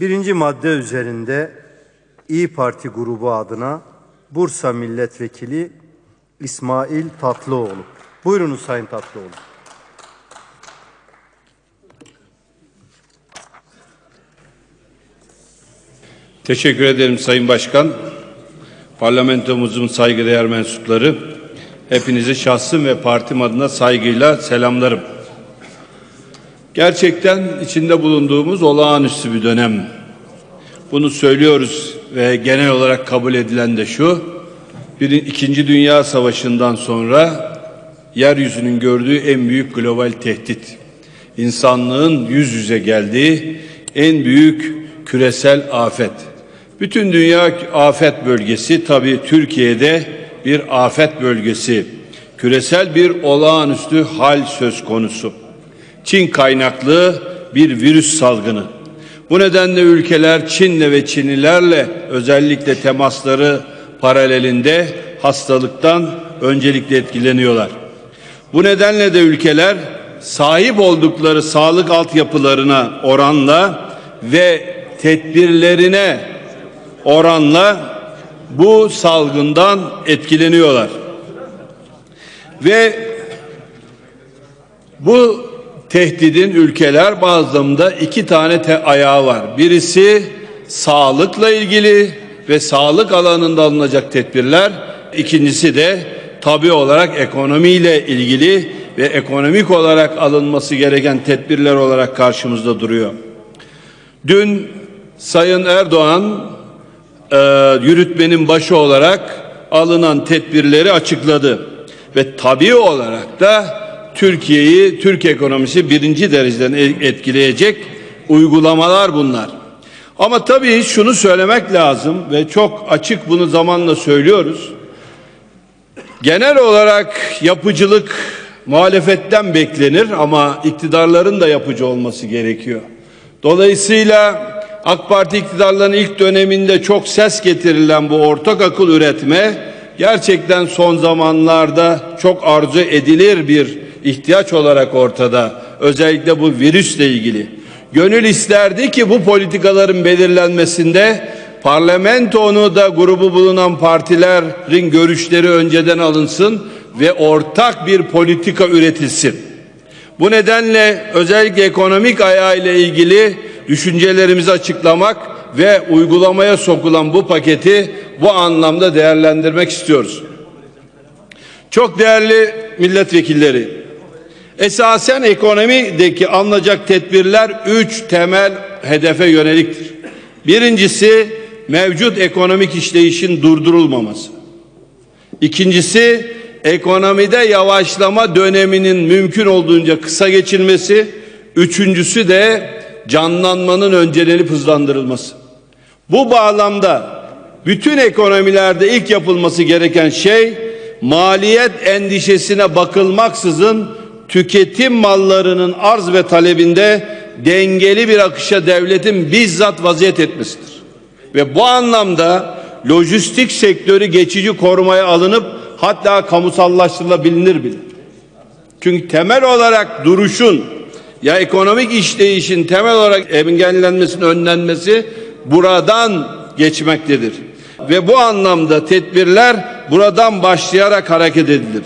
Birinci madde üzerinde İyi Parti grubu adına Bursa Milletvekili İsmail Tatlıoğlu. Buyurunuz Sayın Tatlıoğlu. Teşekkür ederim Sayın Başkan. Parlamentomuzun saygıdeğer mensupları. Hepinizi şahsım ve partim adına saygıyla selamlarım. Gerçekten içinde bulunduğumuz olağanüstü bir dönem. Bunu söylüyoruz ve genel olarak kabul edilen de şu. Bir, İkinci Dünya Savaşı'ndan sonra yeryüzünün gördüğü en büyük global tehdit. İnsanlığın yüz yüze geldiği en büyük küresel afet. Bütün dünya afet bölgesi tabii Türkiye'de bir afet bölgesi. Küresel bir olağanüstü hal söz konusu. Çin kaynaklı bir virüs salgını. Bu nedenle ülkeler Çin'le ve Çinlilerle özellikle temasları paralelinde hastalıktan öncelikle etkileniyorlar. Bu nedenle de ülkeler sahip oldukları sağlık altyapılarına oranla ve tedbirlerine oranla bu salgından etkileniyorlar. Ve bu tehdidin ülkeler bazında iki tane te ayağı var. Birisi sağlıkla ilgili ve sağlık alanında alınacak tedbirler. İkincisi de tabi olarak ekonomiyle ilgili ve ekonomik olarak alınması gereken tedbirler olarak karşımızda duruyor. Dün Sayın Erdoğan e, yürütmenin başı olarak alınan tedbirleri açıkladı ve tabii olarak da Türkiye'yi, Türk ekonomisi birinci dereceden e- etkileyecek uygulamalar bunlar. Ama tabii şunu söylemek lazım ve çok açık bunu zamanla söylüyoruz. Genel olarak yapıcılık muhalefetten beklenir ama iktidarların da yapıcı olması gerekiyor. Dolayısıyla AK Parti iktidarlarının ilk döneminde çok ses getirilen bu ortak akıl üretme gerçekten son zamanlarda çok arzu edilir bir ihtiyaç olarak ortada. Özellikle bu virüsle ilgili. Gönül isterdi ki bu politikaların belirlenmesinde parlamentonu da grubu bulunan partilerin görüşleri önceden alınsın ve ortak bir politika üretilsin. Bu nedenle özellikle ekonomik ayağı ile ilgili düşüncelerimizi açıklamak ve uygulamaya sokulan bu paketi bu anlamda değerlendirmek istiyoruz. Çok değerli milletvekilleri, esasen ekonomideki alınacak tedbirler üç temel hedefe yöneliktir. Birincisi mevcut ekonomik işleyişin durdurulmaması. İkincisi ekonomide yavaşlama döneminin mümkün olduğunca kısa geçilmesi. Üçüncüsü de canlanmanın öncelenip hızlandırılması. Bu bağlamda bütün ekonomilerde ilk yapılması gereken şey maliyet endişesine bakılmaksızın tüketim mallarının arz ve talebinde dengeli bir akışa devletin bizzat vaziyet etmesidir. Ve bu anlamda lojistik sektörü geçici korumaya alınıp hatta kamusallaştırılabilir bile. Çünkü temel olarak duruşun ya ekonomik işleyişin temel olarak engellenmesinin önlenmesi buradan geçmektedir. Ve bu anlamda tedbirler buradan başlayarak hareket edilir.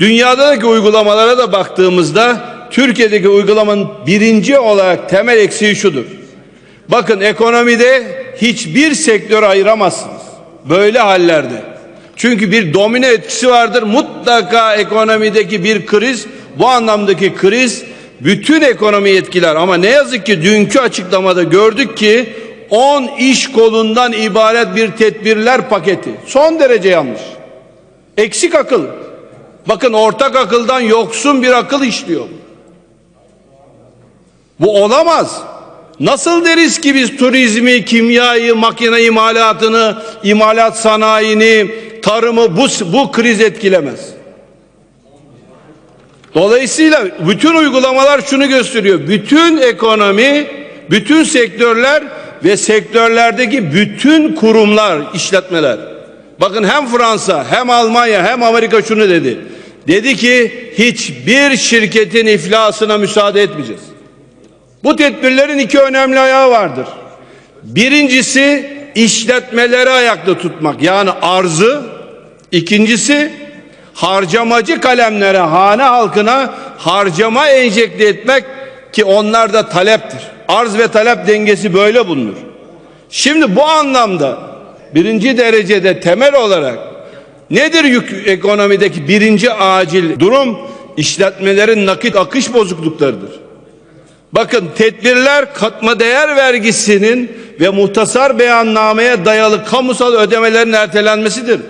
Dünyadaki uygulamalara da baktığımızda Türkiye'deki uygulamanın birinci olarak temel eksiği şudur. Bakın ekonomide hiçbir sektör ayıramazsınız. Böyle hallerde. Çünkü bir domino etkisi vardır. Mutlaka ekonomideki bir kriz, bu anlamdaki kriz bütün ekonomiyi etkiler. Ama ne yazık ki dünkü açıklamada gördük ki 10 iş kolundan ibaret bir tedbirler paketi. Son derece yanlış. Eksik akıl. Bakın ortak akıldan yoksun bir akıl işliyor. Bu olamaz. Nasıl deriz ki biz turizmi, kimyayı, makine imalatını, imalat sanayini, tarımı bu, bu kriz etkilemez. Dolayısıyla bütün uygulamalar şunu gösteriyor. Bütün ekonomi, bütün sektörler ve sektörlerdeki bütün kurumlar, işletmeler. Bakın hem Fransa, hem Almanya, hem Amerika şunu dedi. Dedi ki hiçbir şirketin iflasına müsaade etmeyeceğiz. Bu tedbirlerin iki önemli ayağı vardır. Birincisi işletmeleri ayakta tutmak yani arzı. İkincisi harcamacı kalemlere, hane halkına harcama enjekte etmek ki onlar da taleptir. Arz ve talep dengesi böyle bulunur. Şimdi bu anlamda birinci derecede temel olarak nedir yük ekonomideki birinci acil durum? İşletmelerin nakit akış bozukluklarıdır. Bakın tedbirler katma değer vergisinin ve muhtasar beyannameye dayalı kamusal ödemelerin ertelenmesidir.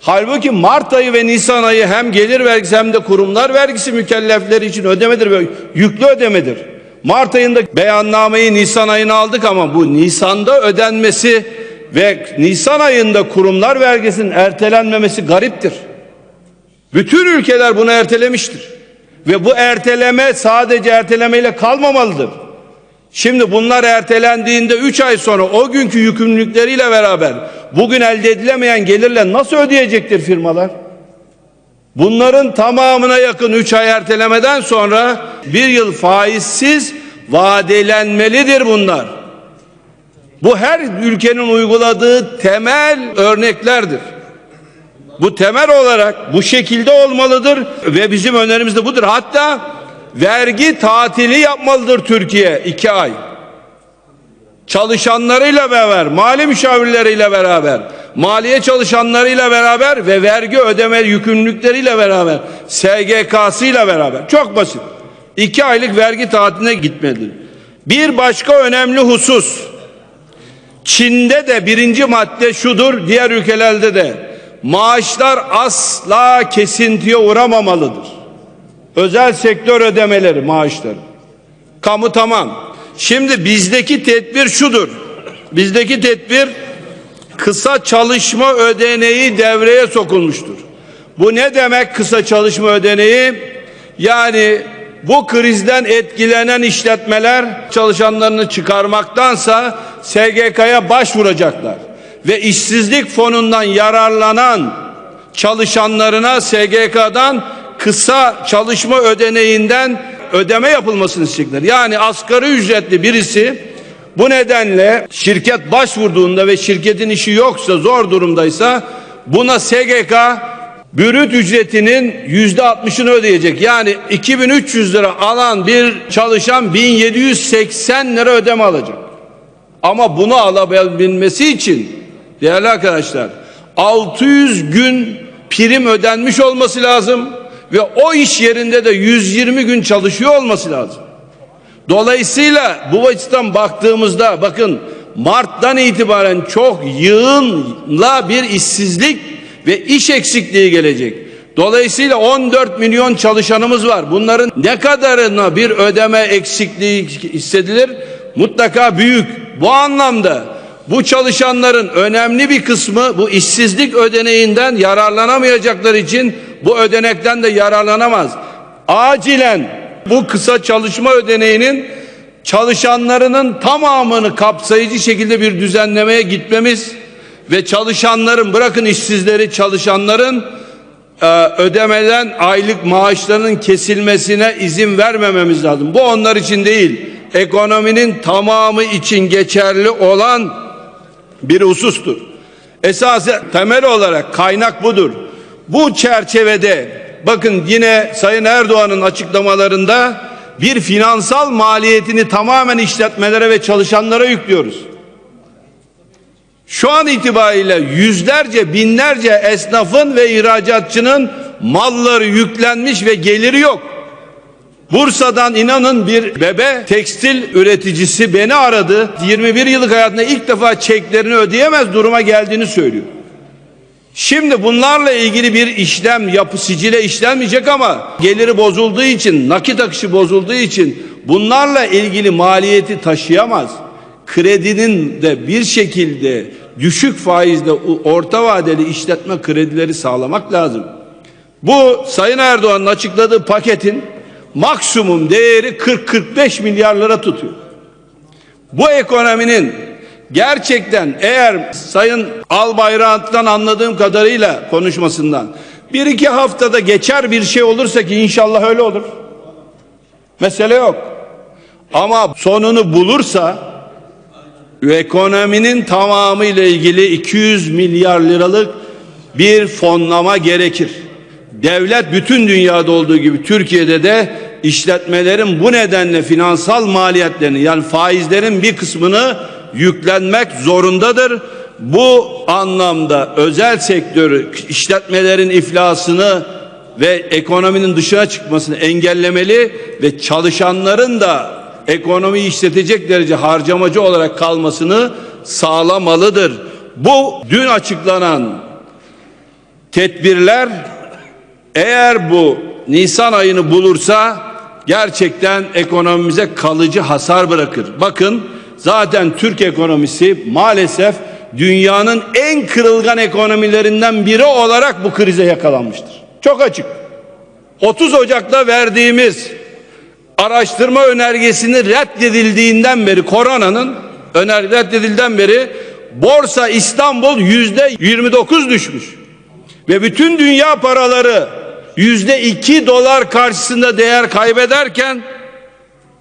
Halbuki Mart ayı ve Nisan ayı hem gelir vergisi hem de kurumlar vergisi mükellefleri için ödemedir ve yüklü ödemedir. Mart ayında beyannameyi Nisan ayına aldık ama bu Nisan'da ödenmesi ve Nisan ayında kurumlar vergisinin ertelenmemesi gariptir. Bütün ülkeler bunu ertelemiştir. Ve bu erteleme sadece ertelemeyle kalmamalıdır. Şimdi bunlar ertelendiğinde 3 ay sonra o günkü yükümlülükleriyle beraber bugün elde edilemeyen gelirle nasıl ödeyecektir firmalar? Bunların tamamına yakın 3 ay ertelemeden sonra bir yıl faizsiz vadelenmelidir bunlar. Bu her ülkenin uyguladığı temel örneklerdir. Bu temel olarak bu şekilde olmalıdır ve bizim önerimiz de budur. Hatta vergi tatili yapmalıdır Türkiye iki ay. Çalışanlarıyla beraber, mali müşavirleriyle beraber, maliye çalışanlarıyla beraber ve vergi ödeme yükümlülükleriyle beraber, SGK'sıyla beraber. Çok basit. İki aylık vergi tatiline gitmelidir. Bir başka önemli husus, Çin'de de birinci madde şudur, diğer ülkelerde de maaşlar asla kesintiye uğramamalıdır. Özel sektör ödemeleri maaşları. Kamu tamam. Şimdi bizdeki tedbir şudur. Bizdeki tedbir kısa çalışma ödeneği devreye sokulmuştur. Bu ne demek kısa çalışma ödeneği? Yani bu krizden etkilenen işletmeler çalışanlarını çıkarmaktansa SGK'ya başvuracaklar ve işsizlik fonundan yararlanan çalışanlarına SGK'dan kısa çalışma ödeneğinden ödeme yapılmasını isteyecekler. Yani asgari ücretli birisi bu nedenle şirket başvurduğunda ve şirketin işi yoksa zor durumdaysa buna SGK bürüt ücretinin yüzde altmışını ödeyecek. Yani 2300 lira alan bir çalışan 1780 lira ödeme alacak. Ama bunu alabilmesi için değerli arkadaşlar 600 gün prim ödenmiş olması lazım ve o iş yerinde de 120 gün çalışıyor olması lazım. Dolayısıyla bu açıdan baktığımızda bakın Mart'tan itibaren çok yığınla bir işsizlik ve iş eksikliği gelecek. Dolayısıyla 14 milyon çalışanımız var. Bunların ne kadarına bir ödeme eksikliği hissedilir? Mutlaka büyük. Bu anlamda bu çalışanların önemli bir kısmı bu işsizlik ödeneğinden yararlanamayacakları için bu ödenekten de yararlanamaz. Acilen bu kısa çalışma ödeneğinin çalışanlarının tamamını kapsayıcı şekilde bir düzenlemeye gitmemiz ve çalışanların bırakın işsizleri çalışanların e, ödemeden aylık maaşlarının kesilmesine izin vermememiz lazım. Bu onlar için değil. Ekonominin tamamı için geçerli olan bir husustur. Esası temel olarak kaynak budur. Bu çerçevede bakın yine Sayın Erdoğan'ın açıklamalarında bir finansal maliyetini tamamen işletmelere ve çalışanlara yüklüyoruz. Şu an itibariyle yüzlerce binlerce esnafın ve ihracatçının malları yüklenmiş ve geliri yok. Bursa'dan inanın bir bebe tekstil üreticisi beni aradı. 21 yıllık hayatında ilk defa çeklerini ödeyemez duruma geldiğini söylüyor. Şimdi bunlarla ilgili bir işlem yapı sicile işlenmeyecek ama geliri bozulduğu için, nakit akışı bozulduğu için bunlarla ilgili maliyeti taşıyamaz. Kredinin de bir şekilde düşük faizle orta vadeli işletme kredileri sağlamak lazım. Bu Sayın Erdoğan'ın açıkladığı paketin maksimum değeri 40-45 milyar lira tutuyor. Bu ekonominin gerçekten eğer Sayın Albayrak'tan anladığım kadarıyla konuşmasından bir iki haftada geçer bir şey olursa ki inşallah öyle olur. Mesele yok. Ama sonunu bulursa ekonominin tamamı ile ilgili 200 milyar liralık bir fonlama gerekir. Devlet bütün dünyada olduğu gibi Türkiye'de de işletmelerin bu nedenle finansal maliyetlerini yani faizlerin bir kısmını yüklenmek zorundadır. Bu anlamda özel sektörü işletmelerin iflasını ve ekonominin dışına çıkmasını engellemeli ve çalışanların da ekonomiyi işletecek derece harcamacı olarak kalmasını sağlamalıdır. Bu dün açıklanan tedbirler eğer bu Nisan ayını bulursa gerçekten ekonomimize kalıcı hasar bırakır. Bakın zaten Türk ekonomisi maalesef dünyanın en kırılgan ekonomilerinden biri olarak bu krize yakalanmıştır. Çok açık. 30 Ocak'ta verdiğimiz araştırma önergesini reddedildiğinden beri koronanın öner reddedildiğinden beri borsa İstanbul yüzde 29 düşmüş. Ve bütün dünya paraları yüzde 2 dolar karşısında değer kaybederken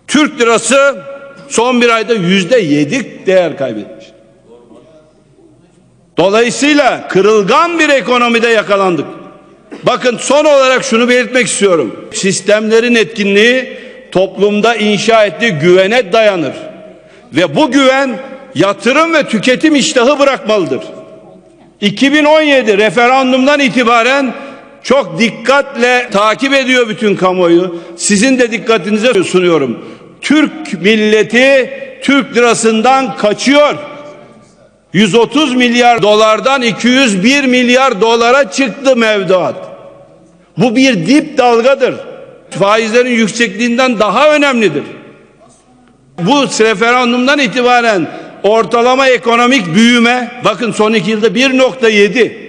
Türk lirası son bir ayda yüzde 7 değer kaybetmiş. Dolayısıyla kırılgan bir ekonomide yakalandık. Bakın son olarak şunu belirtmek istiyorum. Sistemlerin etkinliği toplumda inşa ettiği güvene dayanır. Ve bu güven yatırım ve tüketim iştahı bırakmalıdır. 2017 referandumdan itibaren çok dikkatle takip ediyor bütün kamuoyu. Sizin de dikkatinize sunuyorum. Türk milleti Türk lirasından kaçıyor. 130 milyar dolardan 201 milyar dolara çıktı mevduat. Bu bir dip dalgadır. Faizlerin yüksekliğinden daha önemlidir. Bu referandumdan itibaren ortalama ekonomik büyüme bakın son iki yılda 1.7